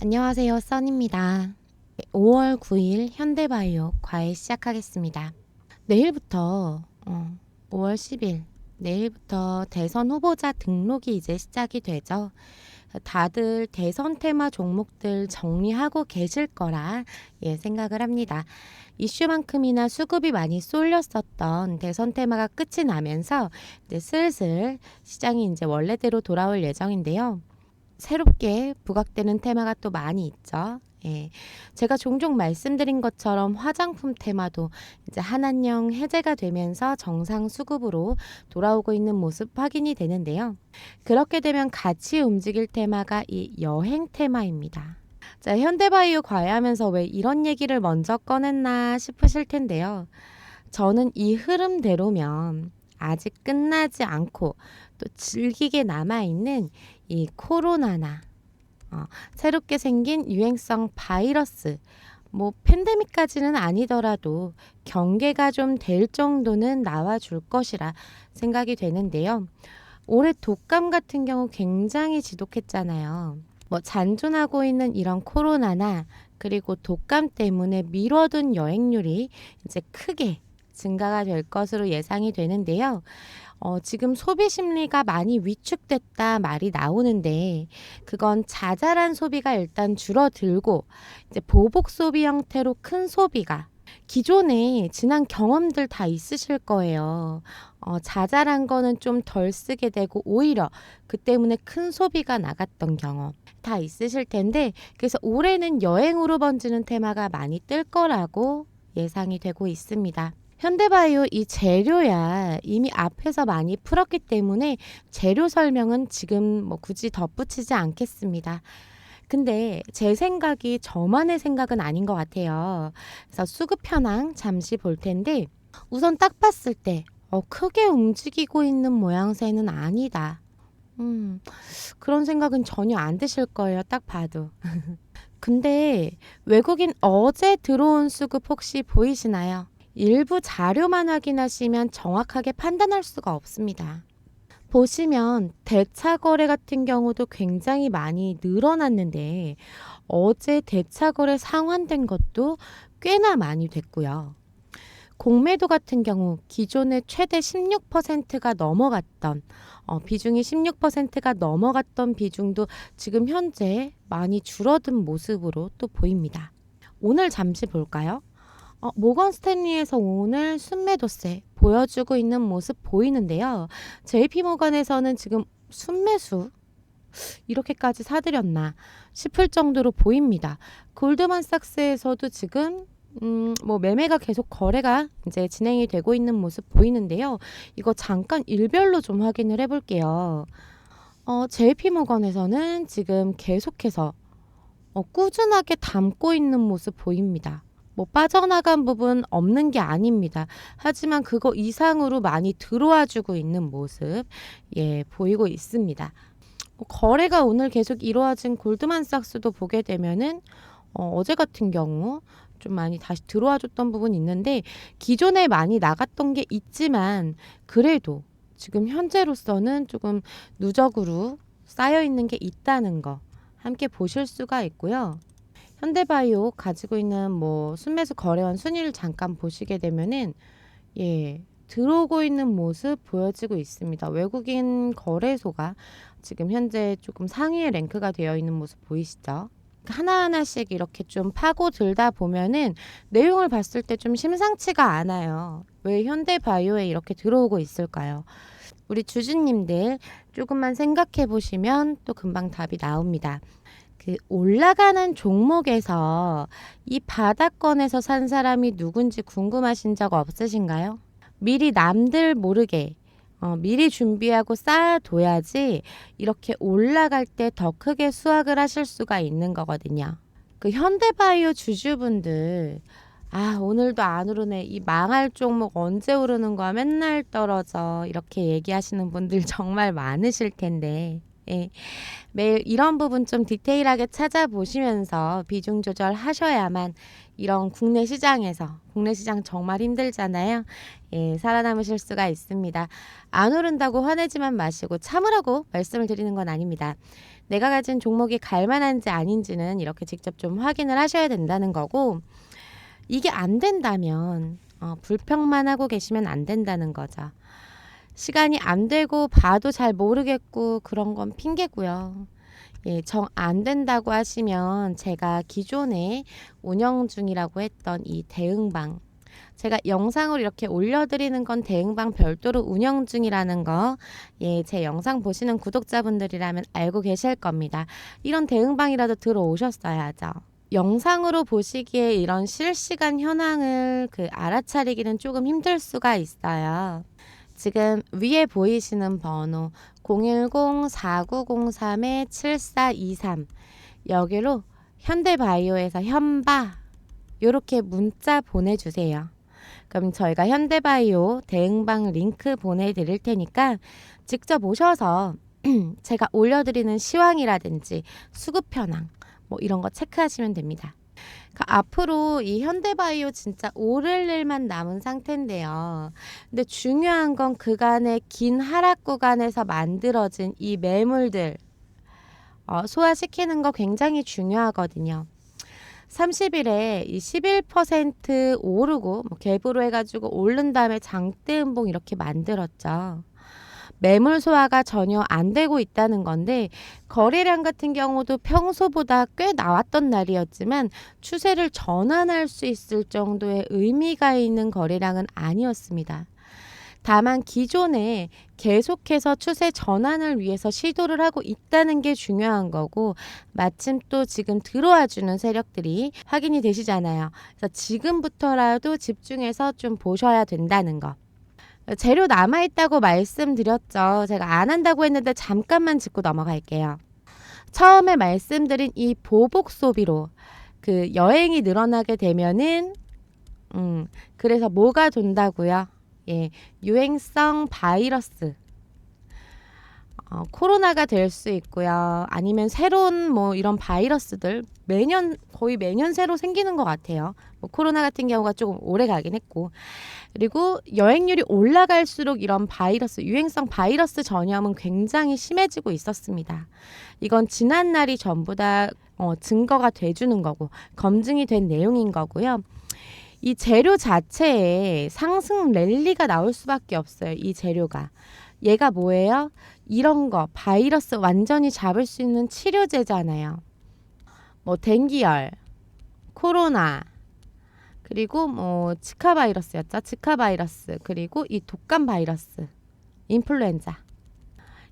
안녕하세요, 써니입니다. 5월 9일 현대바이오 과외 시작하겠습니다. 내일부터 어, 5월 10일 내일부터 대선 후보자 등록이 이제 시작이 되죠. 다들 대선 테마 종목들 정리하고 계실 거라 예, 생각을 합니다. 이슈만큼이나 수급이 많이 쏠렸었던 대선 테마가 끝이 나면서 이제 슬슬 시장이 이제 원래대로 돌아올 예정인데요. 새롭게 부각되는 테마가 또 많이 있죠. 예. 제가 종종 말씀드린 것처럼 화장품 테마도 이제 한한령 해제가 되면서 정상 수급으로 돌아오고 있는 모습 확인이 되는데요. 그렇게 되면 같이 움직일 테마가 이 여행 테마입니다. 자, 현대바이오 과외하면서 왜 이런 얘기를 먼저 꺼냈나 싶으실 텐데요. 저는 이 흐름대로면 아직 끝나지 않고 또 즐기게 남아있는 이 코로나나 어, 새롭게 생긴 유행성 바이러스 뭐 팬데믹까지는 아니더라도 경계가 좀 될 정도는 나와줄 것이라 생각이 되는데요. 올해 독감 같은 경우 굉장히 지독했잖아요. 뭐 잔존하고 있는 이런 코로나나 그리고 독감 때문에 미뤄둔 여행률이 이제 크게 증가가 될 것으로 예상이 되는데요. 어, 지금 소비 심리가 많이 위축됐다 말이 나오는데 그건 자잘한 소비가 일단 줄어들고 이제 보복 소비 형태로 큰 소비가 기존에 지난 경험들 다 있으실 거예요. 어, 자잘한 거는 좀 덜 쓰게 되고 오히려 그 때문에 큰 소비가 나갔던 경험 다 있으실 텐데 그래서 올해는 여행으로 번지는 테마가 많이 뜰 거라고 예상이 되고 있습니다. 현대바이오 이 재료야 이미 앞에서 많이 풀었기 때문에 재료 설명은 지금 뭐 굳이 덧붙이지 않겠습니다. 근데 제 생각이 저만의 생각은 아닌 것 같아요. 그래서 수급 현황 잠시 볼 텐데 우선 딱 봤을 때 어, 크게 움직이고 있는 모양새는 아니다. 음, 그런 생각은 전혀 안 드실 거예요. 딱 봐도. 근데 외국인 어제 들어온 수급 혹시 보이시나요? 일부 자료만 확인하시면 정확하게 판단할 수가 없습니다. 보시면 대차 거래 같은 경우도 굉장히 많이 늘어났는데 어제 대차 거래 상환된 것도 꽤나 많이 됐고요. 공매도 같은 경우 기존의 최대 16%가 넘어갔던 어, 비중이 16%가 넘어갔던 비중도 지금 현재 많이 줄어든 모습으로 또 보입니다. 오늘 잠시 볼까요? 어, 모건 스탠리에서 오늘 순매도세 보여주고 있는 모습 보이는데요. JP 모건에서는 지금 순매수 이렇게까지 사들였나 싶을 정도로 보입니다. 골드만삭스에서도 지금 음, 뭐 매매가 계속 거래가 이제 진행이 되고 있는 모습 보이는데요. 이거 잠깐 일별로 좀 확인을 해볼게요. 어, JP 모건에서는 지금 계속해서 어, 꾸준하게 담고 있는 모습 보입니다. 뭐 빠져나간 부분 없는 게 아닙니다. 하지만 그거 이상으로 많이 들어와 주고 있는 모습 예, 보이고 있습니다. 뭐 거래가 오늘 계속 이루어진 골드만삭스도 보게 되면은 어, 어제 같은 경우 좀 많이 다시 들어와 줬던 부분이 있는데 기존에 많이 나갔던 게 있지만 그래도 지금 현재로서는 조금 누적으로 쌓여 있는 게 있다는 거 함께 보실 수가 있고요. 현대바이오 가지고 있는 뭐 순매수 거래원 순위를 잠깐 보시게 되면은 예 들어오고 있는 모습 보여지고 있습니다. 외국인 거래소가 지금 현재 조금 상위에 랭크가 되어 있는 모습 보이시죠? 하나하나씩 이렇게 좀 파고 들다 보면은 내용을 봤을 때 좀 심상치가 않아요. 왜 현대바이오에 이렇게 들어오고 있을까요? 우리 주주님들 조금만 생각해 보시면 또 금방 답이 나옵니다. 그 올라가는 종목에서 이 바닥권에서 산 사람이 누군지 궁금하신 적 없으신가요? 미리 남들 모르게 어, 미리 준비하고 쌓아둬야지 이렇게 올라갈 때 더 크게 수확을 하실 수가 있는 거거든요. 그 현대바이오 주주분들 아 오늘도 안 오르네 이 망할 종목 언제 오르는 거야 맨날 떨어져 이렇게 얘기하시는 분들 정말 많으실 텐데 예. 매일 이런 부분 좀 디테일하게 찾아보시면서 비중 조절하셔야만 이런 국내 시장에서 국내 시장 정말 힘들잖아요. 예, 살아남으실 수가 있습니다. 안 오른다고 화내지만 마시고 참으라고 말씀을 드리는 건 아닙니다. 내가 가진 종목이 갈만한지 아닌지는 이렇게 직접 좀 확인을 하셔야 된다는 거고 이게 안 된다면 어, 불평만 하고 계시면 안 된다는 거죠. 시간이 안 되고 봐도 잘 모르겠고 그런 건 핑계고요. 예, 정 안 된다고 하시면 제가 기존에 운영 중이라고 했던 이 대응방 제가 영상을 이렇게 올려드리는 건 대응방 별도로 운영 중이라는 거, 예, 제 영상 보시는 구독자분들이라면 알고 계실 겁니다. 이런 대응방이라도 들어오셨어야죠. 영상으로 보시기에 이런 실시간 현황을 그 알아차리기는 조금 힘들 수가 있어요. 지금 위에 보이시는 번호 010-4903-7423 여기로 현대바이오에서 현바 이렇게 문자 보내주세요. 그럼 저희가 현대바이오 대응방 링크 보내드릴 테니까 직접 오셔서 제가 올려드리는 시황이라든지 수급 현황 뭐 이런 거 체크하시면 됩니다. 그러니까 앞으로 이 현대바이오 진짜 오를 일만 남은 상태인데요. 근데 중요한 건 그간의 긴 하락 구간에서 만들어진 이 매물들 어, 소화시키는 거 굉장히 중요하거든요. 30일에 이 11% 오르고 뭐 갭으로 해가지고 오른 다음에 장대 음봉 이렇게 만들었죠. 매물 소화가 전혀 안 되고 있다는 건데 거래량 같은 경우도 평소보다 꽤 나왔던 날이었지만 추세를 전환할 수 있을 정도의 의미가 있는 거래량은 아니었습니다. 다만 기존에 계속해서 추세 전환을 위해서 시도를 하고 있다는 게 중요한 거고 마침 또 지금 들어와 주는 세력들이 확인이 되시잖아요. 그래서 지금부터라도 집중해서 좀 보셔야 된다는 거. 재료 남아 있다고 말씀드렸죠. 제가 안 한다고 했는데 잠깐만 짚고 넘어갈게요. 처음에 말씀드린 이 보복 소비로 그 여행이 늘어나게 되면은 음 그래서 뭐가 돈다고요? 예, 유행성 바이러스. 어, 코로나가 될 수 있고요. 아니면 새로운 뭐 이런 바이러스들 매년 거의 매년 새로 생기는 것 같아요. 뭐 코로나 같은 경우가 조금 오래 가긴 했고 그리고 여행률이 올라갈수록 이런 바이러스 유행성 바이러스 전염은 굉장히 심해지고 있었습니다. 이건 지난 날이 전부 다 어, 증거가 돼주는 거고 검증이 된 내용인 거고요. 이 재료 자체에 상승 랠리가 나올 수밖에 없어요. 이 재료가. 얘가 뭐예요? 이런 거 바이러스 완전히 잡을 수 있는 치료제잖아요. 뭐 댕기열, 코로나, 그리고 뭐 지카 바이러스였죠. 지카 바이러스, 그리고 이 독감 바이러스, 인플루엔자.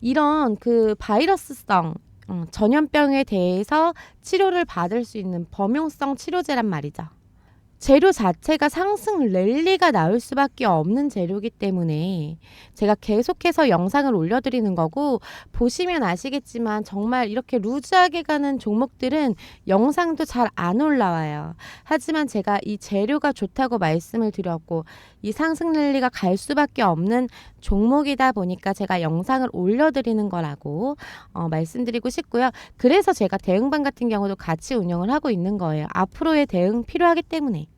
이런 그 바이러스성 음, 전염병에 대해서 치료를 받을 수 있는 범용성 치료제란 말이죠. 재료 자체가 상승 랠리가 나올 수밖에 없는 재료이기 때문에 제가 계속해서 영상을 올려드리는 거고 보시면 아시겠지만 정말 이렇게 루즈하게 가는 종목들은 영상도 잘 안 올라와요. 하지만 제가 이 재료가 좋다고 말씀을 드렸고 이 상승 랠리가 갈 수밖에 없는 종목이다 보니까 제가 영상을 올려드리는 거라고 어, 말씀드리고 싶고요. 그래서 제가 대응반 같은 경우도 같이 운영을 하고 있는 거예요. 앞으로의 대응 필요하기 때문에.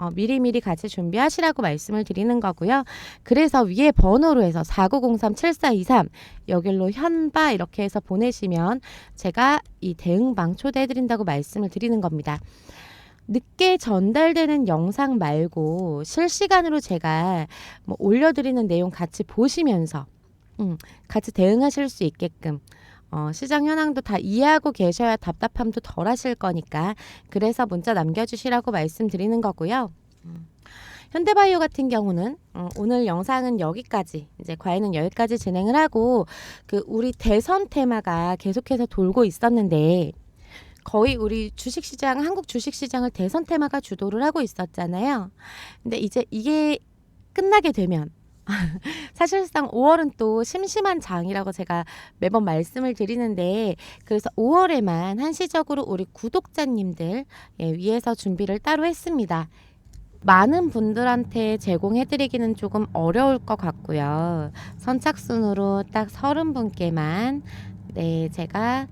어, 미리미리 같이 준비하시라고 말씀을 드리는 거고요. 그래서 위에 번호로 해서 4903-7423 여길로 현바 이렇게 해서 보내시면 제가 이 대응방 초대해 드린다고 말씀을 드리는 겁니다. 늦게 전달되는 영상 말고 실시간으로 제가 뭐 올려드리는 내용 같이 보시면서 음, 같이 대응하실 수 있게끔 어, 시장 현황도 다 이해하고 계셔야 답답함도 덜 하실 거니까 그래서 문자 남겨주시라고 말씀드리는 거고요. 음. 현대바이오 같은 경우는 어, 오늘 영상은 여기까지 이제 과외는 여기까지 진행을 하고 그 우리 대선 테마가 계속해서 돌고 있었는데 거의 우리 주식시장 한국 주식시장을 대선 테마가 주도를 하고 있었잖아요. 근데 이제 이게 끝나게 되면 사실상 5월은 또 심심한 장이라고 제가 매번 말씀을 드리는데 그래서 5월에만 한시적으로 우리 구독자님들 예, 위해서 준비를 따로 했습니다. 많은 분들한테 제공해드리기는 조금 어려울 것 같고요. 선착순으로 딱 30분께만 네, 제가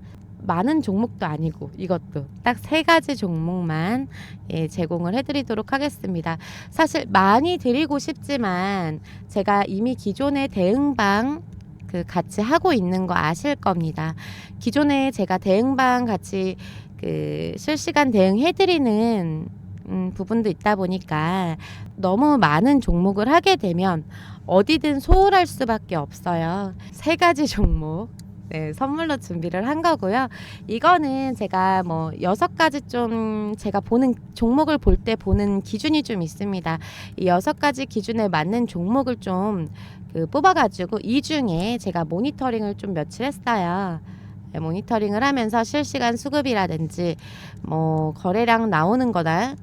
많은 종목도 아니고 이것도 딱 세 가지 종목만 예, 제공을 해드리도록 하겠습니다. 사실 많이 드리고 싶지만 제가 이미 기존의 대응방 그 같이 하고 있는 거 아실 겁니다. 기존에 제가 대응방 같이 그 실시간 대응해드리는 음, 부분도 있다 보니까 너무 많은 종목을 하게 되면 어디든 소홀할 수밖에 없어요. 세 가지 종목. 네, 선물로 준비를 한 거고요. 이거는 제가 뭐 여섯 가지 좀 제가 보는 종목을 볼 때 보는 기준이 좀 있습니다. 이 여섯 가지 기준에 맞는 종목을 좀 그 뽑아가지고 이 중에 제가 모니터링을 좀 며칠 했어요. 네, 모니터링을 하면서 실시간 수급이라든지 뭐 거래량 나오는 거나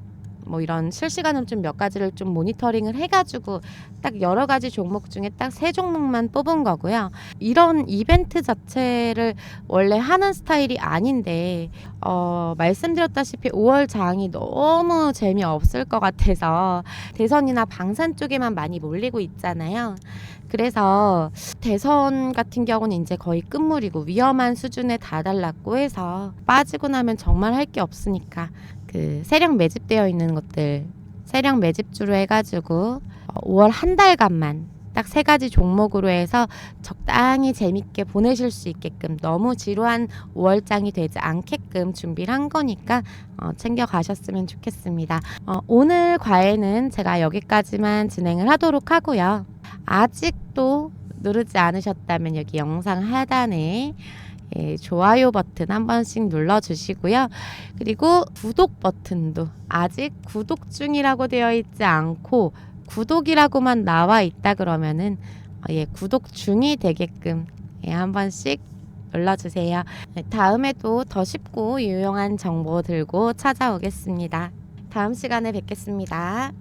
뭐 이런 실시간으로 좀 몇 가지를 좀 모니터링을 해가지고 딱 여러 가지 종목 중에 딱 세 종목만 뽑은 거고요. 이런 이벤트 자체를 원래 하는 스타일이 아닌데 어, 말씀드렸다시피 5월 장이 너무 재미없을 것 같아서 대선이나 방산 쪽에만 많이 몰리고 있잖아요. 그래서 대선 같은 경우는 이제 거의 끝물이고 위험한 수준에 다달랐고 해서 빠지고 나면 정말 할 게 없으니까 그 세력 매집되어 있는 것들 세력 매집주로 해가지고 어, 5월 한 달간만 딱 세 가지 종목으로 해서 적당히 재밌게 보내실 수 있게끔 너무 지루한 5월장이 되지 않게끔 준비를 한 거니까 어, 챙겨 가셨으면 좋겠습니다. 어, 오늘 과외는 제가 여기까지만 진행을 하도록 하고요. 아직도 누르지 않으셨다면 여기 영상 하단에 예, 좋아요 버튼 한 번씩 눌러주시고요. 그리고 구독 버튼도 아직 구독 중이라고 되어 있지 않고 구독이라고만 나와 있다 그러면은 어, 예, 구독 중이 되게끔 예, 한 번씩 눌러주세요. 네, 다음에도 더 쉽고 유용한 정보 들고 찾아오겠습니다. 다음 시간에 뵙겠습니다.